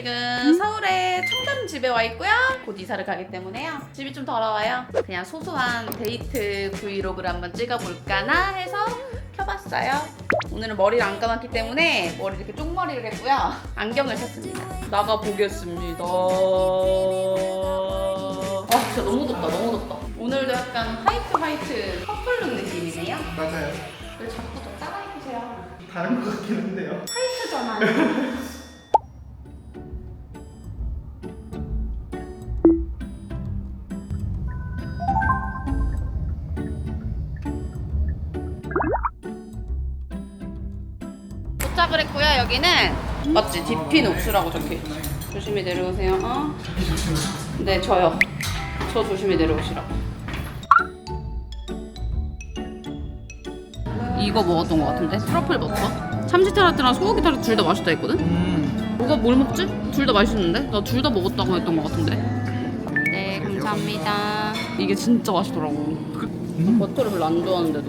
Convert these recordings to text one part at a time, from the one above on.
지금 서울에 청담 집에 와 있고요. 곧 이사를 가기 때문에요. 집이 좀 더러워요. 그냥 소소한 데이트 브이로그를 한번 찍어볼까나 해서 켜봤어요. 오늘은 머리를 안 감았기 때문에 머리 이렇게 쪽머리를 했고요. 안경을 샀습니다. 나가 보겠습니다. 아 진짜 너무 덥다, 너무 덥다. 오늘도 약간 화이트 화이트 커플룩 느낌이네요. 맞아요. 왜 자꾸 저 따라해주세요. 다른 것 같긴 한데요. 화이트잖아. 도 했고요. 여기는 맞지? 디핀 옥수라고 적혀있지. 조심히 내려오세요. 어? 네, 저요. 저 조심히 내려오시라고. 이거 먹었던 것 같은데? 트러플 버터? 참치 타르트랑 소고기 타르트 둘 다 맛있다 했거든? 음. 누가 뭘 먹지? 둘 다 맛있는데? 나 둘 다 먹었다고 했던 것 같은데. 네, 감사합니다. 이게 진짜 맛있더라고. 음. 버터를 별로 안 좋아하는데도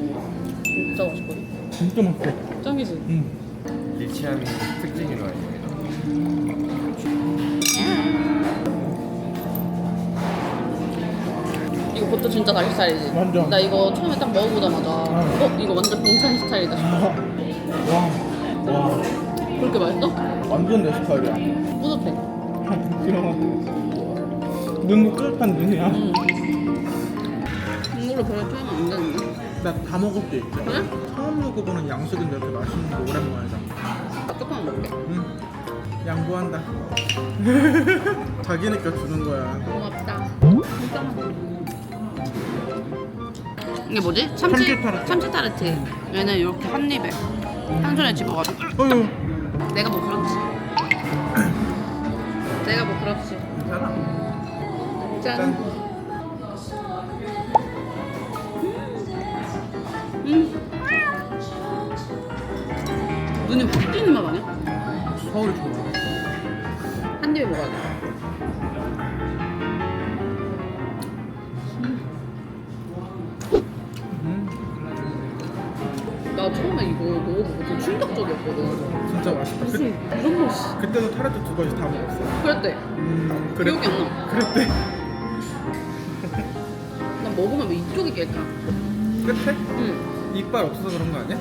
진짜 맛있거든. 진짜 맛있어. 짱이지? 음. 리치함이 특징이로 알고 있습니다. 이거 버터 진짜 다시 스타일이지? 완전. 나 이거 처음에 딱 먹어보자마자 어. 어? 이거 완전 봉찬 스타일이다 싶어. 와. 와. 그렇게 맛있어? 완전 내 스타일이야. 뿌듯해. 귀여워. 눈도 뿌듯한 눈이야. 응. 국물을 별로 투하면 안 되는데. 나다 먹을 수 있지. 그래? 처음 먹어보는 양식인데 이렇게 맛있는 거 오랜만이다. 나 조금만 먹을게. 응. 양보한다. 자기니까 주는 거야. 고맙다. 진짜 맛있어. 이게 뭐지? 참치, 참치 타르트. 참치 타르트. 얘는 이렇게 한 입에 한 손에 집어가지고. 어휴. 내가 뭐 그렇지. 내가 뭐 그렇지. 괜찮아. 짠. 음. 눈이 확 뜨는 맛 아니야? 서울 좋아. 한 입에 먹어야 돼. 음. 나 처음에 이거 먹어보고 좀 충격적이었거든. 진짜 맛있다. 그, 무슨 이런 맛이. 그때도 타르트 두 가지 다 먹었어. 그랬대. 음. 기억이 안 나. 그랬대. 난 먹으면 이쪽이 깰까? 끝에? 응. 이빨 없어서 그런 거 아니야?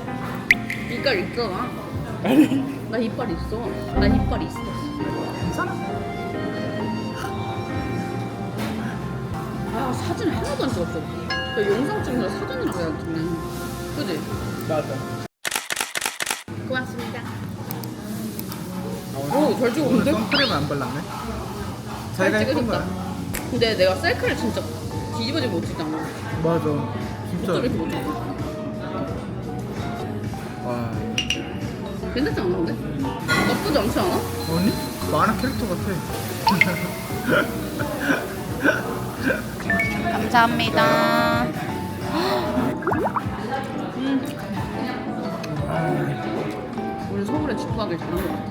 이빨 있잖아. 아니. 나 이빨 있어. 나 이빨 있어. 괜찮아. 아 사진 하나도 안 찍었어. 그 영상 찍는 거 사진이랑 그냥 찍네. 그지? 맞아. 고맙습니다. 아, 오, 잘 찍었는데? 선크림을 안 발랐네. 잘 자기가 했던 찍으셨다. 거야. 근데 내가 셀카를 진짜 뒤집어지고 못 찍잖아. 맞아. 어쩜 진짜. 이렇게 못 찍어? 괜찮지 않아 근데? 나쁘지 않지 않아? 아니? 만화 캐릭터 같아. 감사합니다. 음. 우리 서울에 집 가길 잘한 것 같아.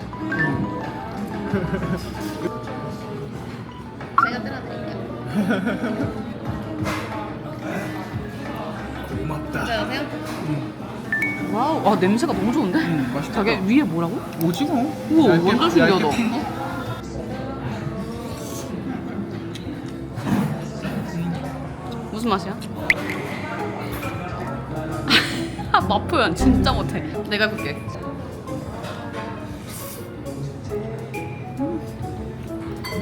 제가 때려드릴게요. 고맙다. 와우, 아 냄새가 너무 좋은데? 음, 맛있다. 자기 위에 뭐라고? 오징어. 우와, 얇게- 완전 신기하다. 얇게 핀 거? 무슨 맛이야? 맛 표현 진짜 못해. 내가 해볼게.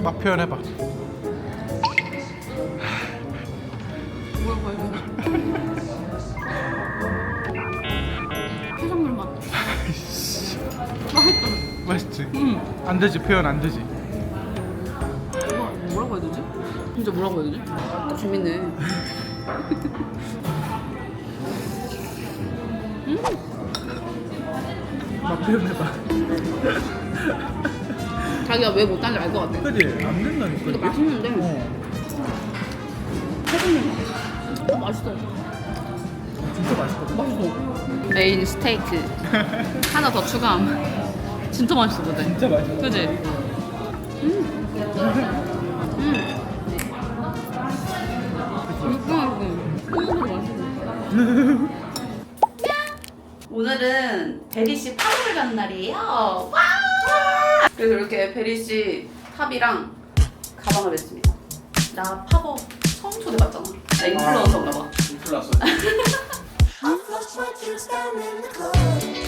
맛 표현해봐. 뭐야, 뭐야, 뭐야. 맛있지? 음. 안 되지 표현 안 되지. 뭐라, 뭐라고 해야 되지? 진짜 뭐라고 해야 되지? 딱 재밌네. 음, 맛 표현해봐. 자기가 왜 못하는지 알 것 같아. 그지? 안 된다니까. 이게? 맛있는데? 어. 어, 맛있어. 진짜 맛있거든. 맛있어. 메인 스테이크 하나 더 추가함. 진짜 맛있어, 근데. 진짜 맛있어. 그지? 음. 음. 진짜 맛있어. 오늘은 대리 씨 8월을 가는 날이에요. 와! 그래서 이렇게 베리 씨 탑이랑 가방을 냈습니다. 나 팝업 처음 초대받잖아. 나 인플루언서인가 봐. 인플라서.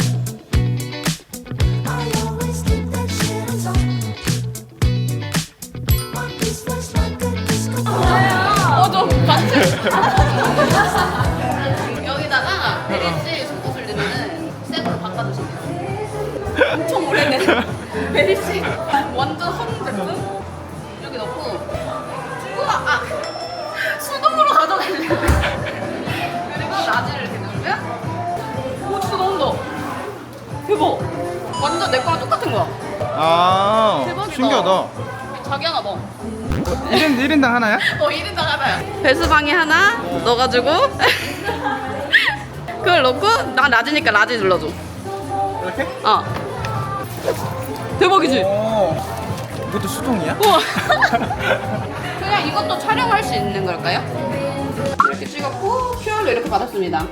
여기다가 베리 씨 속옷을 넣으면 쌤으로 바꿔주시면 돼요. 엄청 오래된 베리 씨 완전 헌 제품? 여기 넣고. 우와 아 수동으로 가져가려고. 그리고 라지를 이렇게 넣으면 오 진짜 나온다 대박. 완전 내 거랑 똑같은 거야. 아 대박이다. 신기하다. 자기 하나 넣어 1인, 1인당 하나야? 어 1인당 하나야 배수방에 하나 넣어가지고 그걸 넣고 난 라지니까 라지 눌러줘 이렇게? 어 대박이지? 오 이것도 수동이야? 우와 그냥 이것도 촬영할 수 있는 걸까요? 이렇게 찍었고 QR로 이렇게 받았습니다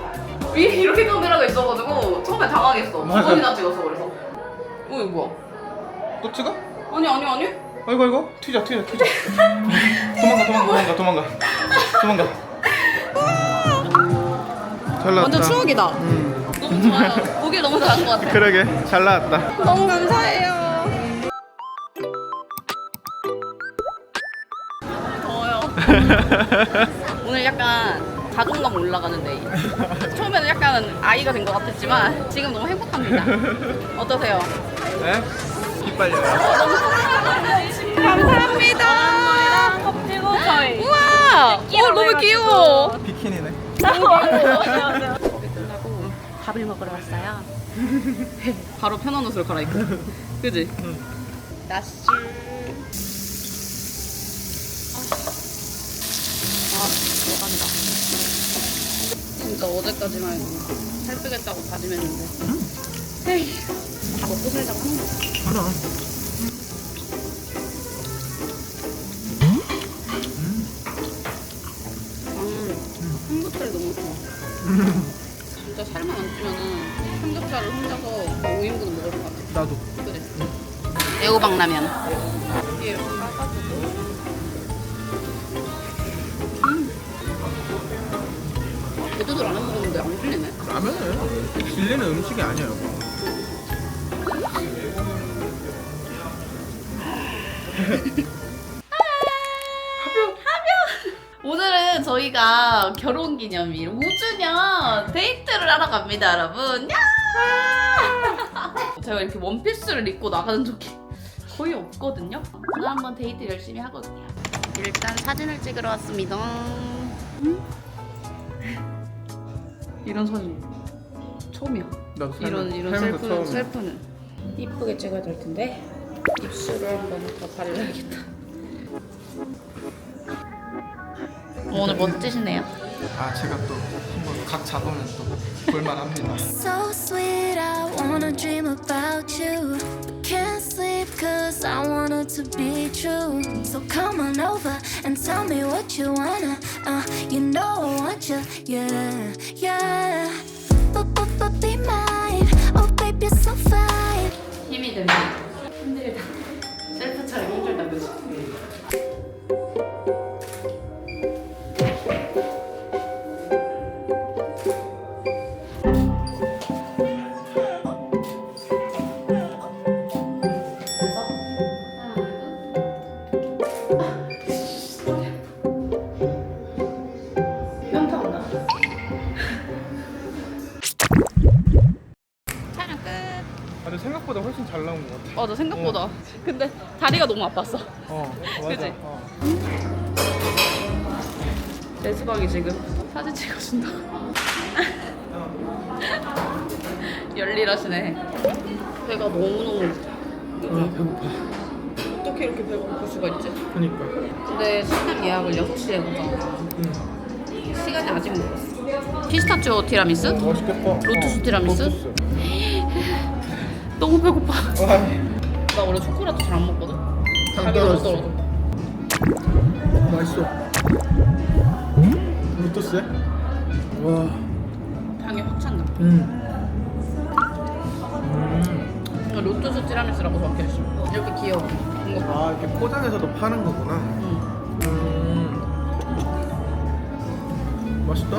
위 이렇게 카메라가 있어가지고 처음에 당황했어 두 맞아. 번이나 찍었어 그래서 어 이거 뭐야 또 찍어? 아니 아니 아니 아이고 아이고 튀자 튀자 튀자 도망가 도망가 도망가 도망가 도망가 잘 나왔다 완전 추억이다 음. 너무 좋아요 보기 너무 잘한 것 같아 그러게 잘 나왔다 너무 감사해요. 더워요. 오늘 약간 자존감 올라가는 데이. 처음에는 약간 아이가 된 것 같았지만 지금 너무 행복합니다. 어떠세요? 네? 이빨려요 감사합니다. 그리고 저희 우와, 어, 너무 귀여워. 비키니네 밥을 먹으러 왔어요. 바로 편한 옷을 갈아입고. 그지? 나스. 아, 들어간다. 진짜 어제까지만 해도 살 빼겠다고 다짐했는데. 에이, 다 먹고 살자고 하는 거야. 알아 진짜 살만 안 찌면은 삼겹살을 혼자서 5인분 먹을 것 같아. 나도 그래. 애호박라면. 여기 이렇게 까가지고. 음. 제대로 안 먹었는데 안 질리네. 라면은 질리는 음식이 아니야 여보 저희가 결혼 기념일 5주년 데이트를 하러 갑니다, 여러분. 야! 제가 이렇게 원피스를 입고 나가는 적이 거의 없거든요. 오늘 한번 데이트 열심히 하거든요. 일단 사진을 찍으러 왔습니다. 음? 이런 사진 처음이야. 나도 이런 이런 셀프 처음이야. 셀프는 이쁘게 찍어야 될 텐데 입술을 한번 더 발라야겠다. 어, 오늘 멋지시네요. 아 제가 또 한번 각 잡으면 또 볼만합니다 So sweet, I wanna dream about you. Can't sleep cause I want it to be true. So come on over and tell me what you wanna. Uh, you know I want you, yeah, yeah. But, but, but be mine. Oh, baby, you're so fine. 힘이. 힘들다. 다리가 너무 아팠어 어 맞아 그지? 어. 재수박이 지금 사진 찍어준다 열일하시네 배가 너무너무 아 배고파 어떻게 이렇게 배고플 수가 있지? 그니까 근데 식당 예약을 6시에 하잖아 응. 시간이 아직 멀었어 피스타치오 티라미수? 맛있겠다 로투스 티라미수? 로투스 너무 배고파 와나 원래 초콜릿도 잘 안 먹거든 당 떨어졌어. 떨어져 맛있어 로투스야? 와 향이 확 찬다 음. 음. 로투스 티라미수라고 적혀있어. 이렇게 귀여워. 이거 봐. 아 이렇게 포장해서도 파는 거구나. 응. 음. 맛있다.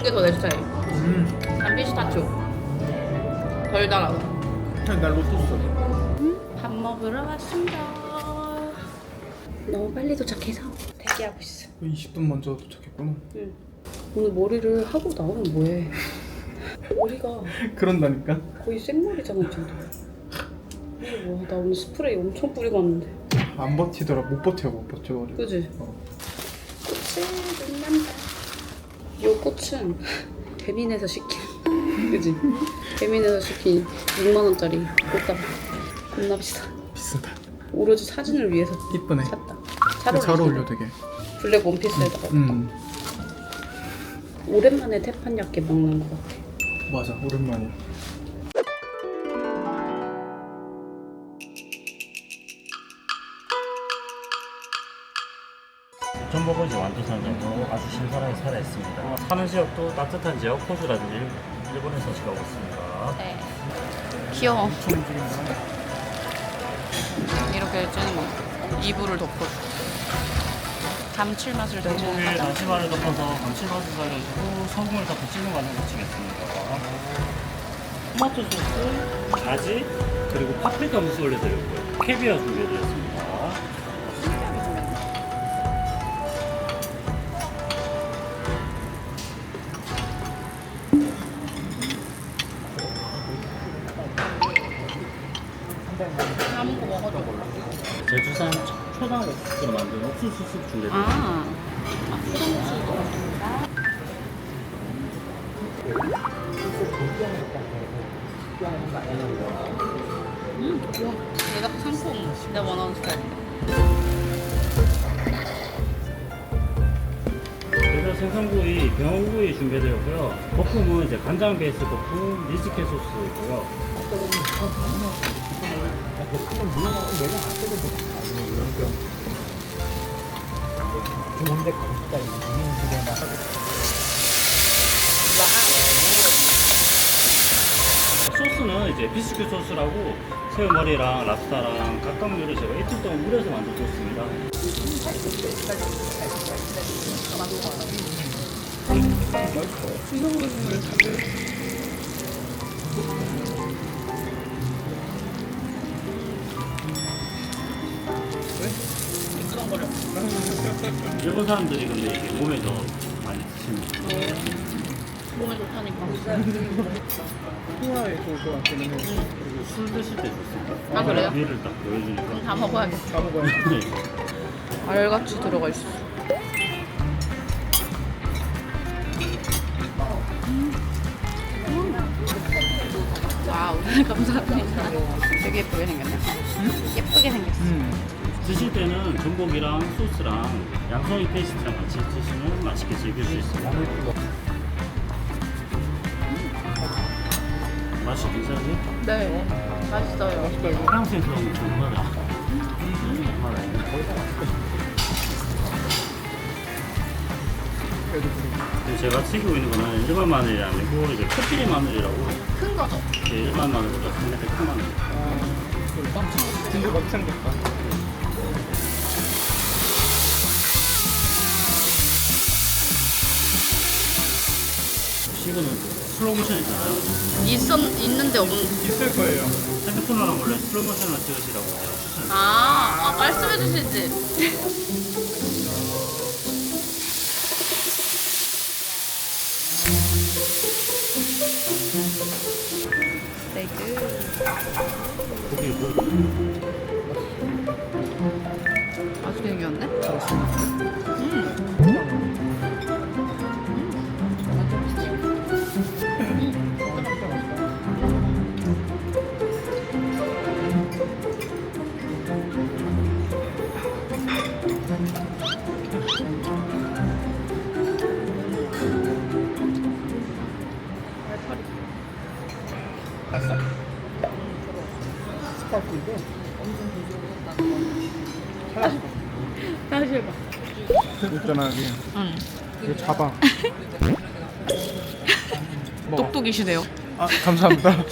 이게 더 내 스타일. 음. 난 피스타치오. 덜 달아. 그냥 날 로투스. 밥 먹으러 왔습니다. 너무 빨리 도착해서 대기하고 있어. 20분 먼저 도착했구나. 응. 오늘 머리를 하고 나오면 뭐해? 머리가 그런다니까. 거의 생머리잖아, 이 정도. 이게 뭐야? 나 오늘 스프레이 엄청 뿌리고 왔는데. 안 버티더라. 못 버텨 못 버텨. 그지? 어. 꽃은 눈난다. 요 꽃은 배민에서 시킨. 그지? 배민에서 시킨 6만 원짜리 꽃다발. 겁나 비싸. 비싸다. 오로지 사진을 위해서 이쁘네. 샀다. 잘, 잘? 어울려 되게. 블랙 원피스에다가 음. 오랜만에 태판약게 먹는 것 같아. 맞아. 오랜만이야. 전복은 이제 완도산 정도 아주 신선하게 살아있습니다. 사는 지역도 따뜻한 지역 호주라든지 일본에서 지가고 있습니다. 네. 귀여워. 이렇게 해주는 거. 이불을 덮고. 감칠맛을 전복에 내주는 거. 다시마를 덮어서 감칠맛을 살려주고 소금을 덮어 찌는 과정을 거치겠습니다. 토마토 소스, 가지, 그리고 파프리카 무스 올려드렸고요. 캐비어 준비해드렸습니다. 옥수수 숲 준비해드렸습니다. 아. 음, 좋아. 내가 상품 내가 원하는 스타일. 그래서 생선구이, 병어구이 준비되었고요. 볶음은 이제 간장 베이스 볶음, 미즈케 소스이고요. 소스는 이제 비스큐 소스라고 새우머리랑 랍스타랑 각각류를 제가 이틀 동안 물에서 만들었습니다. 일본 사람들이 근데 이게 몸에 더 많이 드십니다. 몸에 좋다니까. 소화에 좋을 것 같기는 해. 그리고 술 드실 때 좋습니다. 아, 그래요? 위를 딱 보여주니까. 그럼 다 먹어야겠다. 다 먹어야 돼. 네. 알같이 들어가 있어. 와우, 감사합니다. 되게 예쁘게 생겼네. 예쁘게 생겼어. 음. 드실 때는 전복이랑 소스랑 양송이 페이스트랑 같이 드시면 맛있게 즐길 수 있습니다. 맛이 괜찮으세요? 네, 맛있어요. 프랑스에서 온 정말 정말 근데 제가 튀기고 있는 거는 일반 마늘이 아니고 이제 코끼리 마늘이라고 큰 거죠? 이제 일반 마늘보다 상당히 큰 마늘. 진짜 막창 같다. 식은 슬로우 모션 있잖아요. 있었, 있는데 없는. 있을 거예요. 핸드폰으로 원래 슬로우 모션을 찍으시라고 추천을 아, 아 말씀해 주시지. 스테이크. 고기 뭐 스파클도 다시 해봐. 있잖아 여기. 응. 이거 잡아. 먹어. 똑똑이시네요. 아 감사합니다.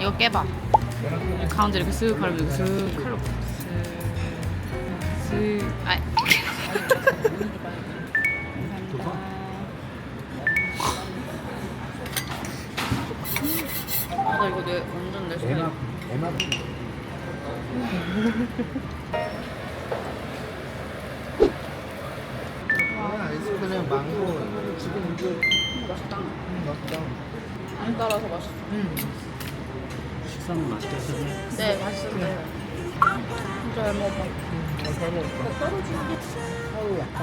이거 깨봐. 가운데 이렇게 쓱 가르면 이렇게 쓱 칼로 쓱. 쓱. 아. 아, 나 이거 내 완전 내 스타일. 아 이스크림 망고 지금 이거 맛있다. 맛있다. 안 따라서 맛있어. 식사는 맛있게 하셨네. 네, 맛있었어요. 진짜 잘 먹어봐. 잘 먹었다. 아우 약간